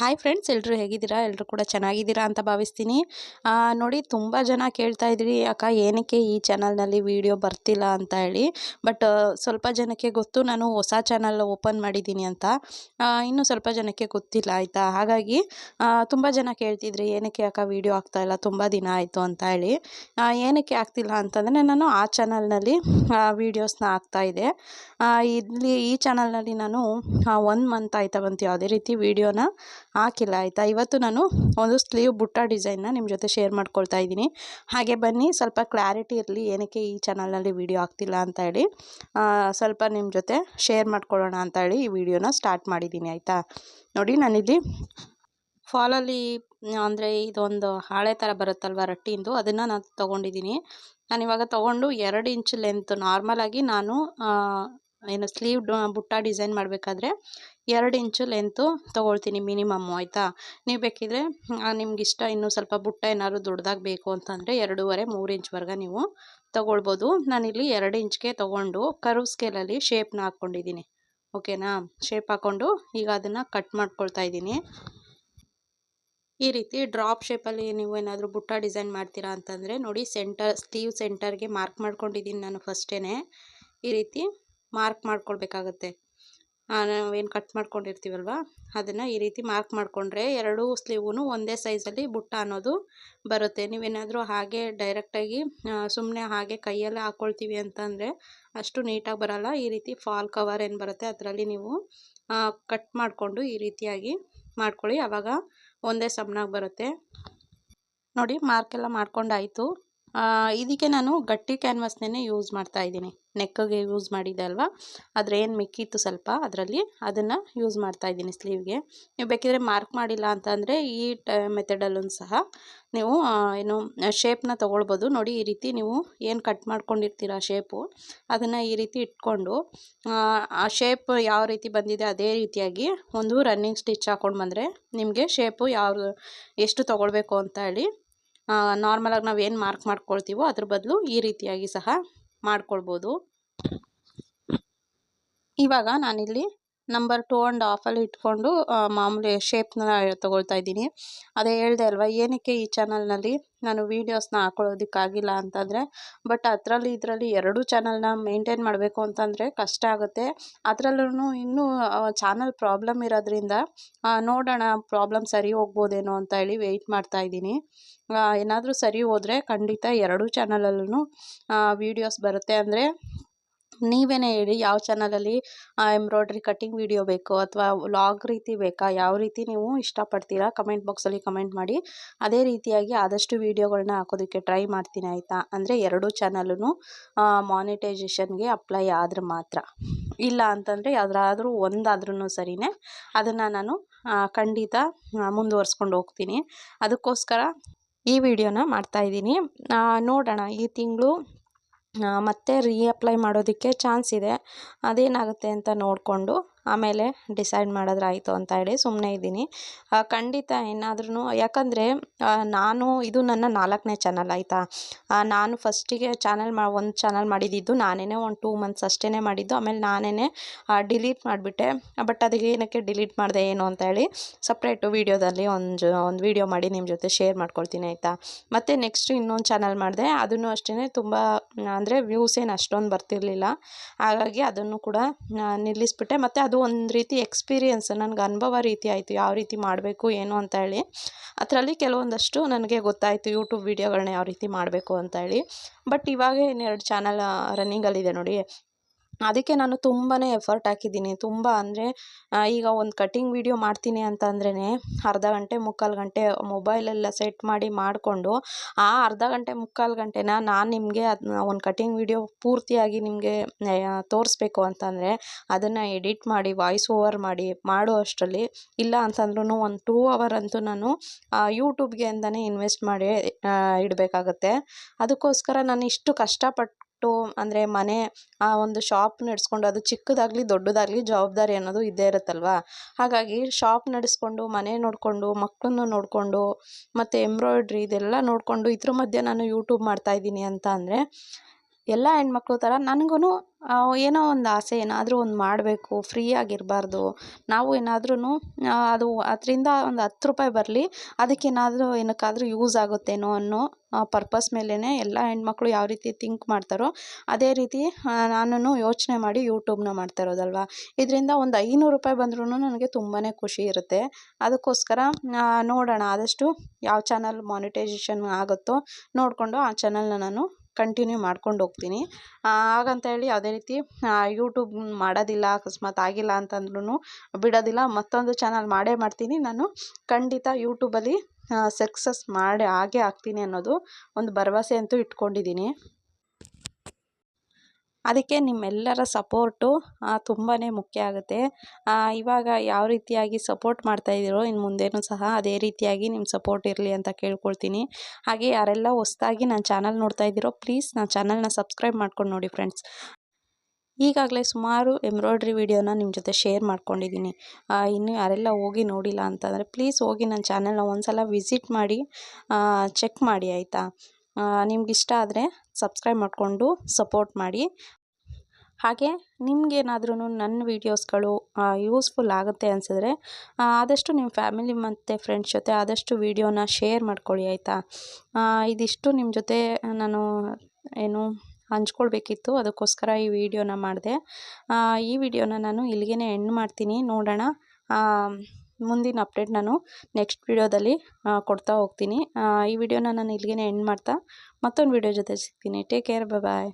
Hi friends ಎಲ್ಲರೂ ಹೇಗಿದ್ದೀರಾ? ಎಲ್ಲರೂ ಕೂಡ ಚೆನ್ನಾಗಿದ್ದೀರಾ ಅಂತ ಭಾವಿಸ್ತೀನಿ. ನೋಡಿ ತುಂಬ ಜನ ಕೇಳ್ತಾ ಇದ್ರಿ, ಅಕ್ಕ, ಏನಕ್ಕೆ ಈ ಚಾನಲ್ನಲ್ಲಿ ವಿಡಿಯೋ ಬರ್ತಿಲ್ಲ? ಅಂತ ಹೇಳಿ. ಬಟ್ ಸ್ವಲ್ಪ ಜನಕ್ಕೆ ಗೊತ್ತು, ನಾನು ಹೊಸ ಚಾನಲ್ ಓಪನ್ ಮಾಡಿದ್ದೀನಿ ಅಂತ. ಇನ್ನೂ ಸ್ವಲ್ಪ ಜನಕ್ಕೆ ಗೊತ್ತಿಲ್ಲ, ಆಯಿತಾ? ಹಾಗಾಗಿ ತುಂಬ ಜನ ಕೇಳ್ತಿದ್ರಿ, ಏನಕ್ಕೆ ಅಕ್ಕ ವಿಡಿಯೋ ಇಲ್ಲ? ತುಂಬ ದಿನ ಆಯಿತು ಅಂತ ಹೇಳಿ. ಏನಕ್ಕೆ ಆಗ್ತಿಲ್ಲ? ಅಂತಂದರೆ, ನಾನು ಆ ಚಾನಲ್ನಲ್ಲಿ ವೀಡಿಯೋಸ್ನ ಇದೆ ಇಲ್ಲಿ ಈ ಚಾನಲ್ನಲ್ಲಿ ನಾನು ಒನ್ ಮಂತ್ ಆಯ್ತಾ ಬಂತು, ಯಾವುದೇ ರೀತಿ ವೀಡಿಯೋನ. ಹಾಕಿಲ್ಲ, ಆಯಿತಾ? ಇವತ್ತು ನಾನು ಒಂದು ಸ್ಲೀವ್ ಬುಟ್ಟ ಡಿಸೈನ್ನ ನಿಮ್ಮ ಜೊತೆ ಶೇರ್ ಮಾಡ್ಕೊಳ್ತಾ ಇದ್ದೀನಿ. ಹಾಗೆ ಬನ್ನಿ, ಸ್ವಲ್ಪ ಕ್ಲಾರಿಟಿ ಇರಲಿ, ಏನಕ್ಕೆ ಈ ಚಾನಲ್ನಲ್ಲಿ ವೀಡಿಯೋ ಆಗ್ತಿಲ್ಲ ಅಂತ ಹೇಳಿ. ಸ್ವಲ್ಪ ನಿಮ್ಮ ಜೊತೆ ಶೇರ್ ಮಾಡ್ಕೊಳ್ಳೋಣ ಅಂತ ಹೇಳಿ ಈ ವಿಡಿಯೋನ ಸ್ಟಾರ್ಟ್ ಮಾಡಿದ್ದೀನಿ, ಆಯಿತಾ? ನೋಡಿ, ನಾನಿಲ್ಲಿ ಫಾಲಲ್ಲಿ, ಅಂದರೆ ಇದೊಂದು ಹಾಳೆ ಥರ ಬರುತ್ತಲ್ವ ರಟ್ಟಿಂದು, ಅದನ್ನು ನಾನು ತೊಗೊಂಡಿದ್ದೀನಿ. ನಾನು ಇವಾಗ ತೊಗೊಂಡು ಎರಡು ಇಂಚ್ ಲೆಂತ್ ನಾರ್ಮಲಾಗಿ ನಾನು ಏನು ಸ್ಲೀವ್, ಬುಟ್ಟ ಡಿಸೈನ್ ಮಾಡಬೇಕಾದ್ರೆ ಎರಡು ಇಂಚು ಲೆಂತು ತೊಗೊಳ್ತೀನಿ ಮಿನಿಮಮ್ಮು ಆಯಿತಾ? ನೀವು ಬೇಕಿದ್ರೆ ನಿಮ್ಗೆ ಇಷ್ಟ ಇನ್ನೂ ಸ್ವಲ್ಪ ಬುಟ್ಟ ಏನಾದ್ರು ದೊಡ್ಡದಾಗಿ ಬೇಕು ಅಂತಂದರೆ ಎರಡೂವರೆ, ಮೂರು ಇಂಚ್ವರೆಗೆ ನೀವು ತೊಗೊಳ್ಬೋದು. ನಾನಿಲ್ಲಿ ಎರಡು ಇಂಚ್ಗೆ ತೊಗೊಂಡು ಕರ್ವ್ ಸ್ಕೇಲಲ್ಲಿ ಶೇಪ್ನ ಹಾಕ್ಕೊಂಡಿದ್ದೀನಿ ಓಕೆನಾ? ಶೇಪ್ ಹಾಕ್ಕೊಂಡು ಈಗ ಅದನ್ನು ಕಟ್ ಮಾಡ್ಕೊಳ್ತಾ ಇದ್ದೀನಿ ಈ ರೀತಿ ಡ್ರಾಪ್ ಶೇಪಲ್ಲಿ ನೀವು ಏನಾದರೂ ಬುಟ್ಟ ಡಿಸೈನ್ ಮಾಡ್ತೀರಾ ಅಂತಂದರೆ ನೋಡಿ ಸೆಂಟರ್ ಸ್ಲೀವ್ ಸೆಂಟರ್ಗೆ ಮಾರ್ಕ್ ಮಾಡ್ಕೊಂಡಿದ್ದೀನಿ ನಾನು ಫಸ್ಟೇ ಈ ರೀತಿ ಮಾರ್ಕ್ ಮಾಡ್ಕೊಳ್ಬೇಕಾಗತ್ತೆ. ನಾವೇನು ಕಟ್ ಮಾಡ್ಕೊಂಡಿರ್ತೀವಲ್ವ? ಅದನ್ನು ಈ ರೀತಿ ಮಾರ್ಕ್ ಮಾಡಿಕೊಂಡ್ರೆ ಎರಡೂ ಸ್ಲೀವೂ ಒಂದೇ ಸೈಜಲ್ಲಿ ಬುಟ್ಟ ಅನ್ನೋದು ಬರುತ್ತೆ. ನೀವೇನಾದರೂ ಹಾಗೆ ಡೈರೆಕ್ಟಾಗಿ ಸುಮ್ಮನೆ ಹಾಗೆ ಕೈಯಲ್ಲೇ ಹಾಕ್ಕೊಳ್ತೀವಿ ಅಂತಂದರೆ ಅಷ್ಟು ನೀಟಾಗಿ ಬರಲ್ಲ. ಈ ರೀತಿ ಫಾಲ್ ಕವರ್ ಏನು ಬರುತ್ತೆ ಅದರಲ್ಲಿ ನೀವು ಕಟ್ ಮಾಡಿಕೊಂಡು ಈ ರೀತಿಯಾಗಿ ಮಾಡ್ಕೊಳ್ಳಿ. ಆವಾಗ ಒಂದೇ ಸಮನಾಗಿ ಬರುತ್ತೆ. ನೋಡಿ ಮಾರ್ಕೆಲ್ಲ ಮಾಡ್ಕೊಂಡಾಯಿತು ಇದಕ್ಕೆ ನಾನು ಗಟ್ಟಿ ಕ್ಯಾನ್ವಾಸ್ನೇ ಯೂಸ್ ಮಾಡ್ತಾ ಇದ್ದೀನಿ. ನೆಕ್ಕಗೆ ಯೂಸ್ ಮಾಡಿದ್ದೆ ಅಲ್ವಾ? ಅದ್ರ ಏನು ಮಿಕ್ಕಿತ್ತು ಸ್ವಲ್ಪ ಅದರಲ್ಲಿ ಅದನ್ನು ಯೂಸ್ ಮಾಡ್ತಾ ಇದ್ದೀನಿ ಸ್ಲೀವ್ಗೆ. ನೀವು ಬೇಕಿದ್ರೆ ಮಾರ್ಕ್ ಮಾಡಿಲ್ಲ ಅಂತಂದರೆ ಈ ಟ ಮೆಥಡಲ್ಲೂ ಸಹ ನೀವು ಏನು ಶೇಪ್ನ ತೊಗೊಳ್ಬೋದು. ನೋಡಿ ಈ ರೀತಿ ನೀವು ಏನು ಕಟ್ ಮಾಡ್ಕೊಂಡಿರ್ತೀರ ಶೇಪು ಅದನ್ನು ಈ ರೀತಿ ಇಟ್ಕೊಂಡು ಆ, ಶೇಪ್ ಯಾವ ರೀತಿ ಬಂದಿದೆ ಅದೇ ರೀತಿಯಾಗಿ ಒಂದು ರನ್ನಿಂಗ್ ಸ್ಟಿಚ್ ಹಾಕ್ಕೊಂಡು ಬಂದರೆ ನಿಮಗೆ ಶೇಪು ಯಾವ ಎಷ್ಟು ತೊಗೊಳ್ಬೇಕು ಅಂತ ಹೇಳಿ ನಾರ್ಮಲಾಗಿ ನಾವು ಏನು ಮಾರ್ಕ್ ಮಾಡ್ಕೊಳ್ತೀವೋ ಅದ್ರ ಬದಲು ಈ ರೀತಿಯಾಗಿ ಸಹ ಮಾಡ್ಕೊಳ್ಬೋದು. ಇವಾಗ ನಾನಿಲ್ಲಿ ನಂಬರ್ ಟು ಆ್ಯಂಡ್ ಆಫಲ್ಲಿ ಇಟ್ಕೊಂಡು ಮಾಮೂಲಿ ಶೇಪ್ನ ತೊಗೊಳ್ತಾ ಇದ್ದೀನಿ. ಅದೇ ಹೇಳಿದೆ ಅಲ್ವಾ, ಏನಕ್ಕೆ ಈ ಚಾನಲ್ನಲ್ಲಿ ನಾನು ವೀಡಿಯೋಸ್ನ ಹಾಕೊಳ್ಳೋದಕ್ಕಾಗಿಲ್ಲ ಅಂತಂದರೆ ಬಟ್ ಅದರಲ್ಲಿ ಇದರಲ್ಲಿ ಎರಡೂ ಚಾನಲ್ನ ಮೇಂಟೈನ್ ಮಾಡಬೇಕು ಅಂತಂದರೆ ಕಷ್ಟ ಆಗುತ್ತೆ. ಅದರಲ್ಲೂ ಇನ್ನೂ ಚಾನಲ್ ಪ್ರಾಬ್ಲಮ್ ಇರೋದ್ರಿಂದ ನೋಡೋಣ ಪ್ರಾಬ್ಲಮ್ ಸರಿ ಹೋಗ್ಬೋದೇನೋ ಅಂತ ಹೇಳಿ ವೆಯ್ಟ್ ಮಾಡ್ತಾ ಇದ್ದೀನಿ. ಏನಾದರೂ ಸರಿ ಹೋದರೆ ಖಂಡಿತ ಎರಡೂ ಚಾನಲಲ್ಲೂ ವೀಡಿಯೋಸ್ ಬರುತ್ತೆ ಅಂದರೆ ನೀವೇನೇ ಹೇಳಿ ಯಾವ ಚಾನಲಲ್ಲಿ ಎಂಬ್ರಾಯ್ಡ್ರಿ ಕಟ್ಟಿಂಗ್ ವಿಡಿಯೋ ಬೇಕೋ ಅಥವಾ ವ್ಲಾಗ್ ರೀತಿ ಬೇಕಾ, ಯಾವ ರೀತಿ ನೀವು ಇಷ್ಟಪಡ್ತೀರಾ ಕಮೆಂಟ್ ಬಾಕ್ಸಲ್ಲಿ ಕಮೆಂಟ್ ಮಾಡಿ. ಅದೇ ರೀತಿಯಾಗಿ ಆದಷ್ಟು ವೀಡಿಯೋಗಳನ್ನ ಹಾಕೋದಕ್ಕೆ ಟ್ರೈ ಮಾಡ್ತೀನಿ ಆಯಿತಾ? ಅಂದರೆ ಎರಡೂ ಚಾನಲೂ ಮಾನಿಟೈಸೇಷನ್ಗೆ ಅಪ್ಲೈ ಆದರೆ ಮಾತ್ರ. ಇಲ್ಲ ಅಂತಂದರೆ ಯಾವುದಾದ್ರೂ ಒಂದಾದ್ರೂ ಸರಿನೇ. ಅದನ್ನು ನಾನು ಖಂಡಿತ ಮುಂದುವರ್ಸ್ಕೊಂಡು ಹೋಗ್ತೀನಿ. ಅದಕ್ಕೋಸ್ಕರ ಈ ವಿಡಿಯೋನ ಮಾಡ್ತಾಯಿದ್ದೀನಿ ನೋಡೋಣ ಈ ತಿಂಗಳು ಮತ್ತೆ ರೀಅಪ್ಲೈ ಮಾಡೋದಕ್ಕೆ ಚಾನ್ಸ್ ಇದೆ. ಅದೇನಾಗುತ್ತೆ ಅಂತ ನೋಡಿಕೊಂಡು ಆಮೇಲೆ ಡಿಸೈಡ್ ಮಾಡಿದ್ರೆ ಆಯಿತು ಅಂತ ಹೇಳಿ ಸುಮ್ಮನೆ ಇದ್ದೀನಿ. ಖಂಡಿತ ಏನಾದ್ರೂ ಯಾಕಂದರೆ ನಾನು ಇದು ನನ್ನ ನಾಲ್ಕನೇ ಚಾನಲ್ ಆಯಿತಾ? ನಾನು ಫಸ್ಟಿಗೆ ಚಾನಲ್ ಮಾ, ಒಂದು ಚಾನಲ್ ಮಾಡಿದ್ದು ನಾನೇ ಒಂದು ಟೂ ಮಂತ್ಸ್ ಅಷ್ಟೇ ಮಾಡಿದ್ದು, ಆಮೇಲೆ ನಾನೇ ಡಿಲೀಟ್ ಮಾಡಿಬಿಟ್ಟೆ. ಬಟ್ ಅದಕ್ಕೆ ಏನಕ್ಕೆ ಡಿಲೀಟ್ ಮಾಡಿದೆ ಏನು ಅಂತ ಹೇಳಿ ಸಪ್ರೇಟು ವೀಡಿಯೋದಲ್ಲಿ ಒಂದು ಒಂದು ವೀಡಿಯೋ ಮಾಡಿ ನಿಮ್ಮ ಜೊತೆ ಶೇರ್ ಮಾಡ್ಕೊಳ್ತೀನಿ ಆಯಿತಾ? ಮತ್ತು ನೆಕ್ಸ್ಟ್ ಇನ್ನೊಂದು ಚಾನಲ್ ಮಾಡಿದೆ, ಅದನ್ನು ಅಷ್ಟೇ ತುಂಬ, ಅಂದರೆ ವ್ಯೂಸ್ ಏನು ಅಷ್ಟೊಂದು ಬರ್ತಿರ್ಲಿಲ್ಲ. ಹಾಗಾಗಿ ಅದನ್ನು ಕೂಡ ನಿಲ್ಲಿಸ್ಬಿಟ್ಟೆ. ಮತ್ತು ಅದು ಒಂದು ರೀತಿ ಎಕ್ಸ್ಪೀರಿಯೆನ್ಸ್ ನನಗೆ ಅನುಭವ ರೀತಿ ಆಯಿತು, ಯಾವ ರೀತಿ ಮಾಡಬೇಕು, ಏನು ಅಂತ ಹೇಳಿ. ಅದರಲ್ಲಿ ಕೆಲವೊಂದಷ್ಟು ನನಗೆ ಗೊತ್ತಾಯಿತು ಯೂಟ್ಯೂಬ್ ವೀಡಿಯೋಗಳನ್ನ ಯಾವ ರೀತಿ ಮಾಡಬೇಕು ಅಂತ ಹೇಳಿ. ಬಟ್ ಇವಾಗ ಇನ್ನೆರಡು ಚಾನಲ್ ರನ್ನಿಂಗಲ್ಲಿದೆ ನೋಡಿ. ಅದಕ್ಕೆ ನಾನು ತುಂಬಾ ಎಫರ್ಟ್ ಹಾಕಿದ್ದೀನಿ. ತುಂಬ ಅಂದರೆ ಈಗ ಒಂದು ಕಟಿಂಗ್ ವಿಡಿಯೋ ಮಾಡ್ತೀನಿ ಅಂತ ಅಂದ್ರೇ ಅರ್ಧ ಗಂಟೆ ಮುಕ್ಕಾಲು ಗಂಟೆ ಮೊಬೈಲೆಲ್ಲ ಸೆಟ್ ಮಾಡಿ ಮಾಡಿಕೊಂಡು, ಆ ಅರ್ಧ ಗಂಟೆ ಮುಕ್ಕಾಲು ಗಂಟೆನ ನಾನು ನಿಮಗೆ ಅದನ್ನ ಒಂದು ಕಟಿಂಗ್ ವಿಡಿಯೋ ಪೂರ್ತಿಯಾಗಿ ನಿಮಗೆ ತೋರಿಸ್ಬೇಕು ಅಂತಂದರೆ ಅದನ್ನು ಎಡಿಟ್ ಮಾಡಿ ವಾಯ್ಸ್ ಓವರ್ ಮಾಡಿ ಮಾಡೋ ಅಷ್ಟರಲ್ಲಿ, ಇಲ್ಲ ಅಂತಂದ್ರೂ ಒಂದು ಟೂ ಅವರ್ ಅಂತೂ ನಾನು ಯೂಟ್ಯೂಬ್ಗೆ ಅಂತಲೇ ಇನ್ವೆಸ್ಟ್ ಮಾಡಿ ಇಡಬೇಕಾಗತ್ತೆ. ಅದಕ್ಕೋಸ್ಕರ ನಾನು ಇಷ್ಟು ಕಷ್ಟಪಟ್ಟು ಅಂದರೆ ಮನೆ ಆ ಒಂದು ಶಾಪ್ ನಡೆಸ್ಕೊಂಡು ಅದು ಚಿಕ್ಕದಾಗಲಿ ದೊಡ್ಡದಾಗಲಿ ಜವಾಬ್ದಾರಿ ಅನ್ನೋದು ಇದ್ದೇ ಇರುತ್ತಲ್ವ? ಹಾಗಾಗಿ ಶಾಪ್ ನಡೆಸ್ಕೊಂಡು, ಮನೆ ನೋಡಿಕೊಂಡು, ಮಕ್ಕಳನ್ನು ನೋಡಿಕೊಂಡು, ಮತ್ತು ಎಂಬ್ರಾಯ್ಡ್ರಿ ಇದೆಲ್ಲ ನೋಡಿಕೊಂಡು ಇದ್ರ ಮಧ್ಯೆ ನಾನು ಯೂಟ್ಯೂಬ್ ಮಾಡ್ತಾಯಿದ್ದೀನಿ ಅಂತ ಅಂದರೆ ಎಲ್ಲ ಹೆಣ್ಮಕ್ಳು ಥರ ನನಗೂ ಏನೋ ಒಂದು ಆಸೆ, ಏನಾದರೂ ಒಂದು ಮಾಡಬೇಕು ಫ್ರೀ ಆಗಿರಬಾರ್ದು. ನಾವು ಏನಾದ್ರೂ ಅದು ಅದರಿಂದ ಒಂದು ಹತ್ತು ರೂಪಾಯಿ ಬರಲಿ ಅದಕ್ಕೇನಾದರೂ ಏನಕ್ಕಾದರೂ ಯೂಸ್ ಆಗುತ್ತೇನೋ ಅನ್ನೋ ಪರ್ಪಸ್ ಮೇಲೇ ಎಲ್ಲ ಹೆಣ್ಮಕ್ಳು ಯಾವ ರೀತಿ ಥಿಂಕ್ ಮಾಡ್ತಾರೋ, ಅದೇ ರೀತಿ ನಾನು ಯೋಚನೆ ಮಾಡಿ ಯೂಟ್ಯೂಬ್ನ ಮಾಡ್ತಾ ಇರೋದಲ್ವ? ಇದರಿಂದ ಒಂದು ಐನೂರು ರೂಪಾಯಿ ಬಂದ್ರೂ ನನಗೆ ತುಂಬಾ ಖುಷಿ ಇರುತ್ತೆ. ಅದಕ್ಕೋಸ್ಕರ ನೋಡೋಣ, ಆದಷ್ಟು ಯಾವ ಚಾನಲ್ ಮಾನಿಟೈಸೇಷನ್ ಆಗುತ್ತೋ ನೋಡಿಕೊಂಡು ಆ ಚಾನಲ್ನ ನಾನು ಕಂಟಿನ್ಯೂ ಮಾಡ್ಕೊಂಡು ಹೋಗ್ತೀನಿ. ಹಾಗಂತ ಹೇಳಿ ಯಾವುದೇ ರೀತಿ ಯೂಟ್ಯೂಬ್ ಮಾಡೋದಿಲ್ಲ, ಅಕಸ್ಮಾತ್ ಆಗಿಲ್ಲ ಅಂತಂದ್ರೂ ಬಿಡೋದಿಲ್ಲ. ಮತ್ತೊಂದು ಚಾನಲ್ ಮಾಡೇ ಮಾಡ್ತೀನಿ. ನಾನು ಖಂಡಿತ ಯೂಟ್ಯೂಬಲ್ಲಿ ಸಕ್ಸಸ್ ಮಾಡಿ ಆಗೇ ಆಗ್ತೀನಿ ಅನ್ನೋದು ಒಂದು ಭರವಸೆ ಅಂತೂ ಇಟ್ಕೊಂಡಿದ್ದೀನಿ. ಅದಕ್ಕೆ ನಿಮ್ಮೆಲ್ಲರ ಸಪೋರ್ಟು ತುಂಬಾ ಮುಖ್ಯ ಆಗುತ್ತೆ. ಇವಾಗ ಯಾವ ರೀತಿಯಾಗಿ ಸಪೋರ್ಟ್ ಮಾಡ್ತಾಯಿದ್ದೀರೋ ಇನ್ನು ಮುಂದೇನೂ ಸಹ ಅದೇ ರೀತಿಯಾಗಿ ನಿಮ್ಮ ಸಪೋರ್ಟ್ ಇರಲಿ ಅಂತ ಕೇಳ್ಕೊಳ್ತೀನಿ. ಹಾಗೆ ಯಾರೆಲ್ಲ ಹೊಸ್ದಾಗಿ ನನ್ನ ಚಾನಲ್ ನೋಡ್ತಾ ಇದ್ದೀರೋ ಪ್ಲೀಸ್ ನನ್ನ ಚಾನಲ್ನ ಸಬ್ಸ್ಕ್ರೈಬ್ ಮಾಡ್ಕೊಂಡು ನೋಡಿ ಫ್ರೆಂಡ್ಸ್. ಈಗಾಗಲೇ ಸುಮಾರು ಎಂಬ್ರಾಯ್ಡ್ರಿ ವಿಡಿಯೋನ ನಿಮ್ಮ ಜೊತೆ ಶೇರ್ ಮಾಡ್ಕೊಂಡಿದ್ದೀನಿ. ಇನ್ನು ಯಾರೆಲ್ಲ ಹೋಗಿ ನೋಡಿಲ್ಲ ಅಂತಂದರೆ ಪ್ಲೀಸ್ ಹೋಗಿ ನನ್ನ ಚಾನಲ್ನ ಒಂದು ಸಲ ವಿಸಿಟ್ ಮಾಡಿ ಚೆಕ್ ಮಾಡಿ, ಆಯಿತಾ? ನಿಮ್ಗಿಷ್ಟ ಆದರೆ ಸಬ್ಸ್ಕ್ರೈಬ್ ಮಾಡಿಕೊಂಡು ಸಪೋರ್ಟ್ ಮಾಡಿ. ಹಾಗೆ ನಿಮಗೇನಾದ್ರೂ ನನ್ನ ವೀಡಿಯೋಸ್ಗಳು ಯೂಸ್ಫುಲ್ ಆಗುತ್ತೆ ಅನಿಸಿದ್ರೆ ಆದಷ್ಟು ನಿಮ್ಮ ಫ್ಯಾಮಿಲಿ ಮತ್ತು ಫ್ರೆಂಡ್ಸ್ ಜೊತೆ ಆದಷ್ಟು ವೀಡಿಯೋನ ಶೇರ್ ಮಾಡ್ಕೊಳ್ಳಿ ಆಯಿತಾ? ಇದಿಷ್ಟು ನಿಮ್ಮ ಜೊತೆ ನಾನು ಏನು ಹಂಚ್ಕೊಳ್ಬೇಕಿತ್ತು. ಅದಕ್ಕೋಸ್ಕರ ಈ ವಿಡಿಯೋನ ಮಾಡಿದೆ. ಈ ವಿಡಿಯೋನ ನಾನು ಇಲ್ಲಿಗೆ ಎಂಡ್ ಮಾಡ್ತೀನಿ. ನೋಡೋಣ. ಮುಂದಿನ ಅಪ್ಡೇಟ್ ನಾನು ನೆಕ್ಸ್ಟ್ ವಿಡಿಯೋದಲ್ಲಿ ಕೊಡ್ತಾ ಹೋಗ್ತೀನಿ. ಈ ವಿಡಿಯೋನ ನಾನು ಇಲ್ಲಿಗೆ ಎಂಡ್ ಮಾಡ್ತಾ ಮತ್ತೊಂದು ವಿಡಿಯೋ ಜೊತೆ ಸಿಗ್ತೀನಿ. Take care bye